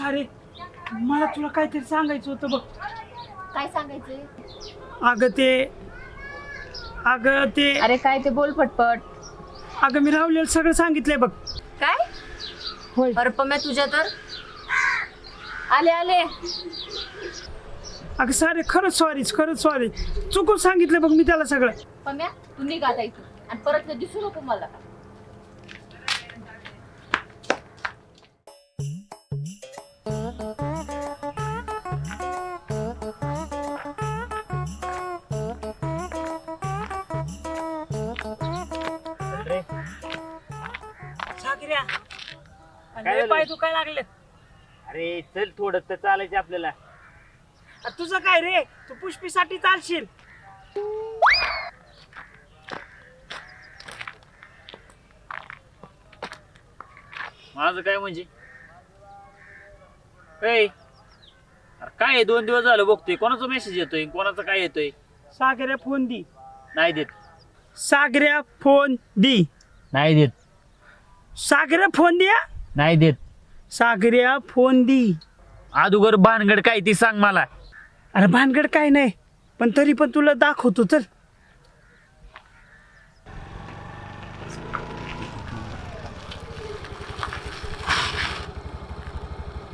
सारे मला तुला काहीतरी सांगायचं होतं बघ. काय सांगायचंय अगं ते अगं ते अरे काय ते बोल फटफट. अगं मी राहुलेला सगळं सांगितलंय बघ. काय? होय. अरे पम्या तुझ्या तर. आले आले. अगं सारे खरंच सॉरी खरंच सॉरी चुकून सांगितलं बघ मी त्याला सगळं. पम्या तू निघ आता इथून. आणि परत कधी दिसू नको मला. काय झालं? पाय दुखाय लागले अरे चल थोडं तर चालायचं आपल्याला. तुझं काय रे? तू पुष्पीसाठी चालशील. माझं काय म्हणजे? ऐ, अरे काय आहे, दोन दिवस झालं बघतोय. कोणाचा मेसेज येतोय? कोणाचा काय येतोय? सागऱ्या फोन दी. नाही देत. सागऱ्या फोन दी. नाही देत. सागऱ्या फोन द्या. नाही देत. सागऱ्या फोन दी. अदुगर भानगड काय ती सांग मला. अरे भानगड काय नाही पण तरी पण तुला दाखवतो तर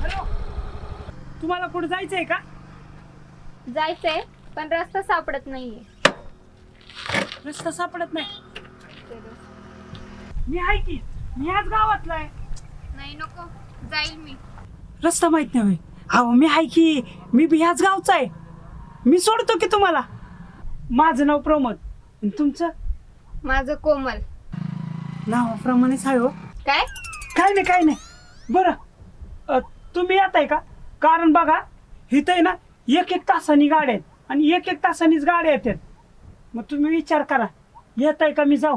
हॅलो तुम्हाला कुठे जायचंय का? जायचंय पण रस्ता सापडत नाहीये. रस्ता सापडत नाही. मी आहे की मी ह्याच गावातला आहे. नाही नको. जाईल मी. रस्ता माहीत नाही होय. अहो मी आहे की मी बी ह्याच गावचा आहे. मी सोडतो की तुम्हाला? माझं नाव प्रमोद. आणि तुमचं? माझं कोमल. नावाप्रमाणेच आहे हो. काय? काय नाही काय नाही. बरं. अ, तुम्ही येत आहे का? कारण बघा इथं आहे ना एक एक तासानी गाड्या आहेत. आणि एक एक तासानीच गाड्या येतात. मग तुम्ही विचार करा. येत आहे का? मी जाऊ.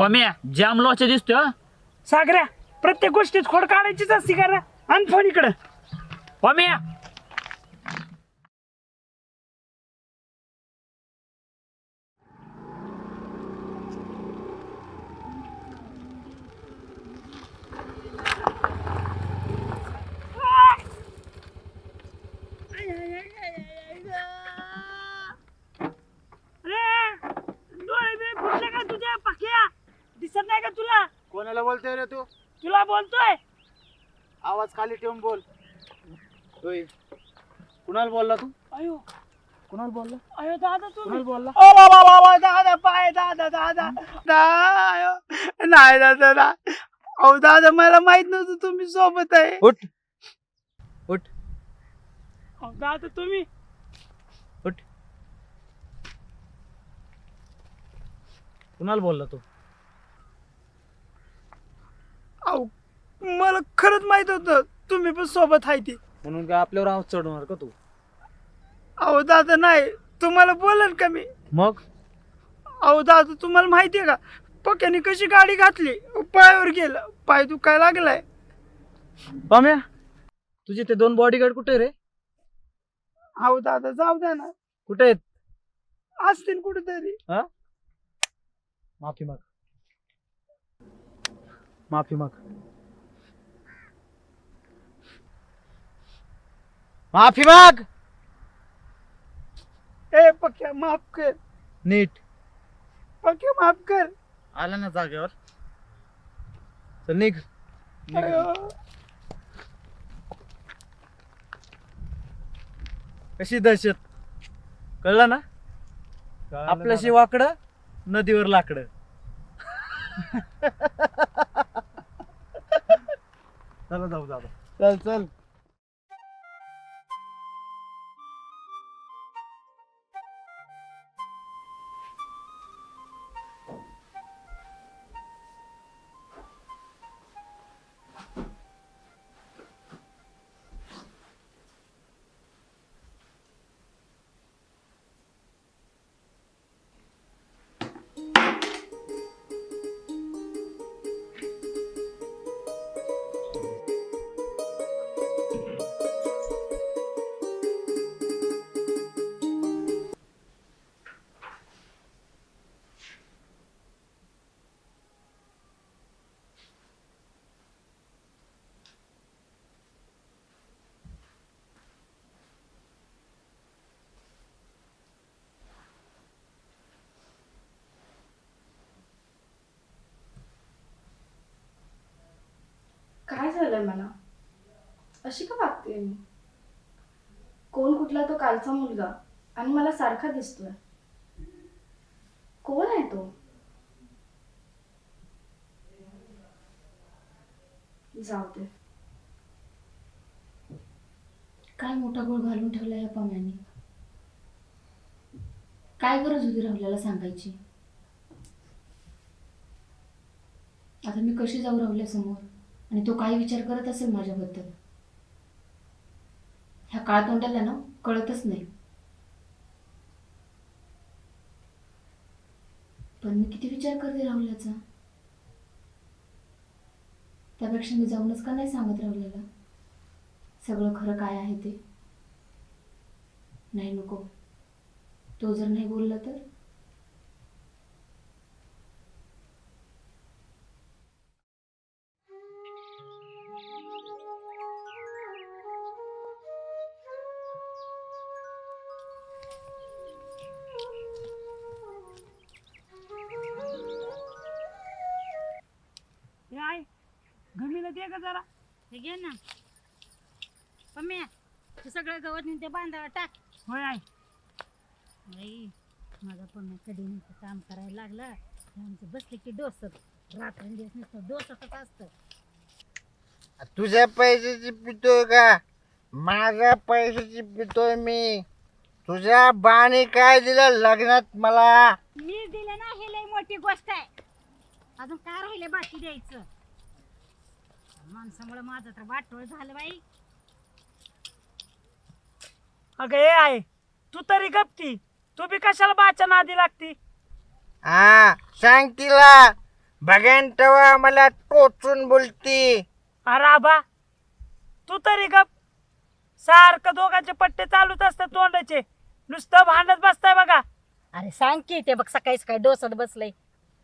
पम्या जाम लॉच्या दिसतोय हा सागऱ्या प्रत्येक गोष्टीत खोड काढायचीच असती का रे? आण फोन इकडं पम्या अरे डोळे बी फुटले का तुझ्या पाक्या दिसत नाही का तुला कोणाला बोलतोय रे तू तुला बोलतोय? आवाज खाली ठेवून बोल. होय. कुणाला बोलला तू? अयो. कुणाला बोलला? अयो दादा कुणाला तुम्ही बोलला? ओ बाबा बाबा दादा पाय दादा दादा. दा अयो. नाही दादा ना अहो दादा मला माहीत नव्हतं तुम्ही सोबत आहे. उठ. उठ. अहो, दादा तुम्ही. उठ. कुणाला बोलला तू? अहो मला खरंच माहीत होतं तुम्ही पण सोबत आहे ती. म्हणून काय आपल्यावर आवाज चढवणार का तू? अहो दादा नाही. तुम्हाला बोलन का मी? मग? अहो दादा तुम्हाला माहिती आहे का? पक्याने कशी गाडी घातली पायावर गेलं पाय दुखाय लागलाय. पाम्या तुझे ते दोन बॉडीगार्ड कुठे रे? अहो दादा जाऊ द्या ना. कुठे आहेत? असतील कुठेतरी. माफी माग. माफी माग. माफी माग. ए पक्या माफ कर. नीट. पक्या माफ कर. आला ना जागेवर. चल निघ. कशी दहशत? कळलं ना? आपल्याशी वाकडं नदीवर लाकडं. चला जाऊ जाऊ. चल चल. अशी का वागते मी? कोण कुठला तो कालचा मुलगा? आणि मला सारखा दिसतोय. कोण आहे तो? जाऊ दे. काय मोठा गोळ घालून ठेवला या पाण्याने काय गरज होती राहुल्याला सांगायची? आता मी कशी जाऊ राहुल्या समोर आणि तो काय विचार करत असेल माझ्याबद्दल? ह्या काळ तोंडाला ना कळतच नाही. पण मी किती विचार करते राहुल्याचा त्यापेक्षा मी जाऊनच का नाही सांगत राहुल्याला सगळं खरं काय आहे ते? नाही नको. तो जर नाही बोलला तर? दे का जरा. हे घे ना. पम्या तू सगळं गवत ते बांधावर टाक. होय आहे बाई माझा पम्या कधी नुसतं काम करायला लागला? आमचं बसले की डोसत रात्रंदिवस नुसतं डोसतच असतं. तुझ्या पैशाची पितोय का? माझ्या पैशाची पितोय मी. तुझ्या बाने काय दिलं लग्नात मला? मी दिलं ना हे लई मोठी गोष्ट आहे. अजून काय राहिले बाकी द्यायचं? माणसामुळे माझं तर वाटोळ झालं बाई. अगं हे आहे तू तरी गपती तू बी कशाला बाच्या नादी लागती? हा सांग तिला. बघेन तेव्हा मला टोचून बोलती. अरे आबा तू तरी गप. सारखं दोघांचे पट्टे चालूच असतात तोंडाचे. नुसतं भांडत बसताय बघा. अरे सांग की ते बघ सकाळी सकाळी डोसत बसलंय.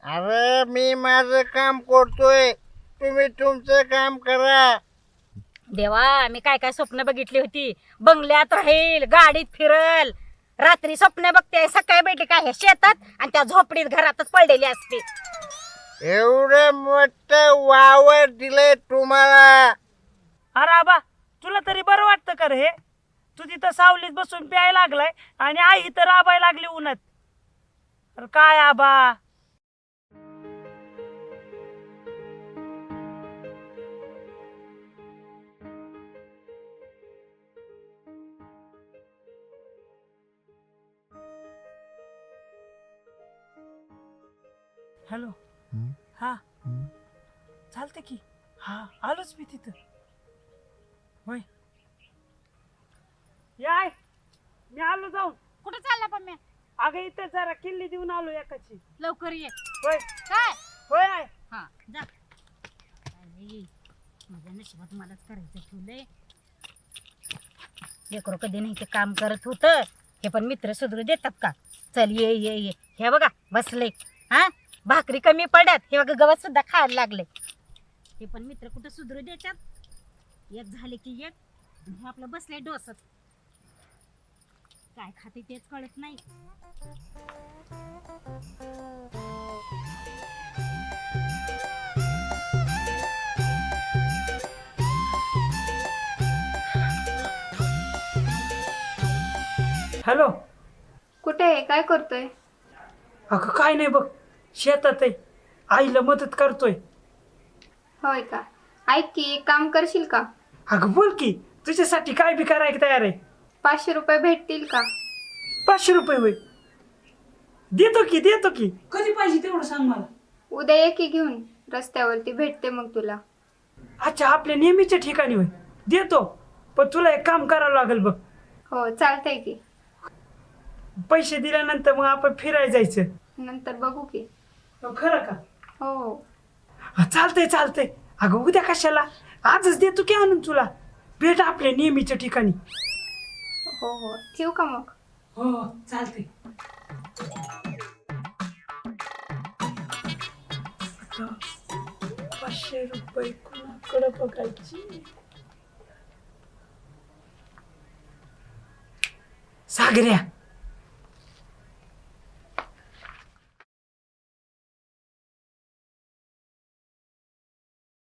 अरे मी माझं काम करतोय. तुम्ही तुमचं काम करा. देवा मी काय काय स्वप्न बघितली होती. बंगल्यात राहील गाडीत फिरल. रात्री स्वप्न बघते सकाळी भेटली काय हे शेतात आणि त्या झोपडीत घरातच पडलेली असते. एवढं मोठं वावर दिलंय तुम्हाला. अरे आबा तुला तरी बरं वाटतं का रे? हे तू तिथं सावलीत बसून प्यायला लागलाय आणि आई इथं राबायला लागली उन्हात. अरे काय आबा? हॅलो. हा. चालते की. हा. आलोच मी तिथं. होय. याय मी आलो जाऊन. कुठं चालला पण मी? अगं इथं जरा किल्ली देऊन आलो एकाची. लवकर ये. होय. काय? होय आहे हा जा. माझ्या नशिबात मलाच करायचं ठेवलंय लेकरं कधी नाही ते काम करत होतं. हे पण मित्र सुधरू देतात का? चल ये ये ये. हे बघा बसले. हा? भाकरी कमी पडत हे बघा गवत सुद्धा खायला लागले. हे पण मित्र कुठं सुधरू देतात? एक झाले की एक. हे आपलं बसले डोसत. काय खाते तेच कळत नाही. हॅलो. कुठे आहे? काय करतोय? अगं काय नाही बघ. शेतात आहे. आईला मदत करतोय. होय का? ऐक की एक काम करशील का? अगं बोल की तुझ्यासाठी काय बी करायला तयार आहे? पाचशे रुपये भेटतील का? पाचशे रुपये होय. देतो की देतो की. कधी पाहिजे तेवढं सांग मला. उद्या ये की घेऊन रस्त्यावरती भेटते मग तुला. अच्छा आपल्या नेहमीच्या ठिकाणी होय. देतो. पण तुला एक काम करावं लागेल बघ. हो चालतंय की. पैसे दिल्यानंतर मग आपण फिरायला जायचं. नंतर बघू की. खरं का? हो. हो हा, चालतंय चालतंय. अगं उद्या कशाला? आजच देतो की आणून तुला? भेट आपल्या नेहमीच्या ठिकाणी. हो हो. ठेवू का मग? हो चालते पाचशे रुपये कुणाकडे बघायची? सागऱ्या.